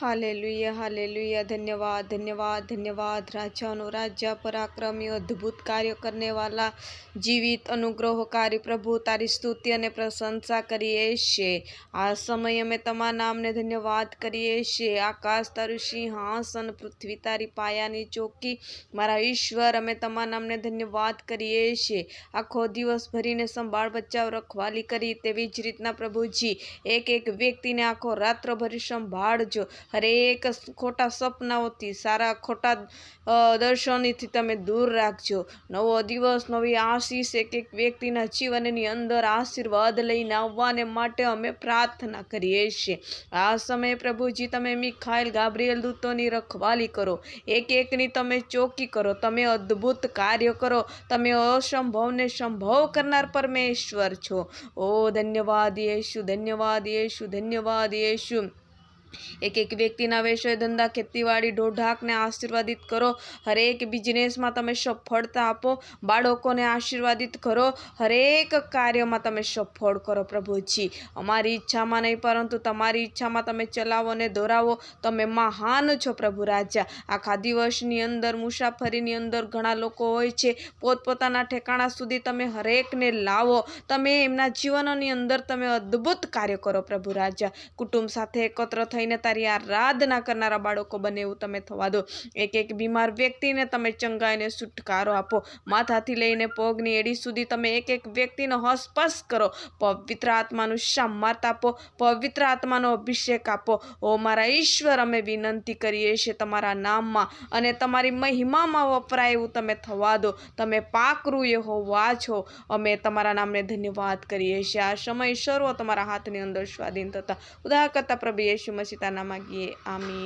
Hallelujah hallelujah, ધન્યવાદ ધન્યવાદ ધન્યવાદ. રાજાનો રાજા, પરાક્રમી, અદ્ભુત કાર્ય કરનેવાલા, જીવિત, અનુગ્રહકારી પ્રભુ, તારી સ્તુતિ અને પ્રશંસા કરીએ છીએ. આ સમયે અમે તમારા નામને ધન્યવાદ કરીએ છીએ. આકાશ તારું સિંહાસન, પૃથ્વી તારી પાયાની ચોકી. મારા ઈશ્વર, અમે તમારા નામને ધન્યવાદ કરીએ છીએ. આખો દિવસ ભરીને સંભાળ, બચાવ, રખવાલી કરી તેવી જ રીતના પ્રભુજી એક એક વ્યક્તિને આખો રાત્રભરી સંભાળજો. હરેક ખોટા સપનાઓથી, સારા ખોટા દર્શનથી તમે દૂર રાખજો. નવો દિવસ, નવી આશીષ એક એક વ્યક્તિના જીવનની અંદર આશીર્વાદ લઈને આવવાને માટે અમે પ્રાર્થના કરીએ છીએ. આ સમયે પ્રભુજી, તમે મિખાઈલ ગાબ્રિએલ દૂતોની રખવાલી કરો. એક એકની તમે ચોકી કરો. તમે અદ્ભુત કાર્ય કરો. તમે અસંભવને સંભવ કરનાર પરમેશ્વર છો. ઓ ધન્યવાદ યેશુ ધન્યવાદ યેશુ ધન્યવાદ યેશુ. એક એક વ્યક્તિના વ્યવસાય ધંધા, ખેતીવાડી, ઢોઢાકને આશીર્વાદિત કરો. હરેક બિઝનેસમાં તમે સફળતા આપો. બાળકોને આશીર્વાદિત કરો. હરેક કાર્યમાં તમે સફળ કરો પ્રભુજી. અમારી ઈચ્છામાં નહીં, પરંતુ તમારી ઈચ્છામાં તમે ચલાવો અને દોરાવો. તમે મહાન છો પ્રભુ રાજા. આખા દિવસની અંદર, મુસાફરીની અંદર ઘણા લોકો હોય છે. પોતપોતાના ઠેકાણા સુધી તમે હરેકને લાવો. તમે એમના જીવનની અંદર તમે અદ્ભુત કાર્ય કરો પ્રભુ રાજા. કુટુંબ સાથે એકત્ર થઈને તારી આરાધના કરનારા બાળકો બને એવું તમે થવા દો. એક એક બીમાર વ્યક્તિને તમે ચંગાઈને છુટકારો આપો. માથાથી લઈને પગની એડી સુધી તમે એક એક વ્યક્તિનો હસપસ કરો. પવિત્ર આત્માનું સામર્થ આપો. પવિત્ર આત્માનો અભિષેક આપો. ઓ મારા ઈશ્વર, અમે વિનંતી કરીએ છીએ તમારા નામમાં અને તમારી મહિમામાં વપરાય એવું તમે થવા દો. તમે પાકરું એ હોવા છો. અમે તમારા નામને ધન્યવાદ કરીએ છીએ. આ સમય સર્વ તમારા હાથની અંદર સ્વાધીન થતા. ઉદાહર કરતા પ્રભુ યેશુ সুরসিতা নামা গিয়ে আমি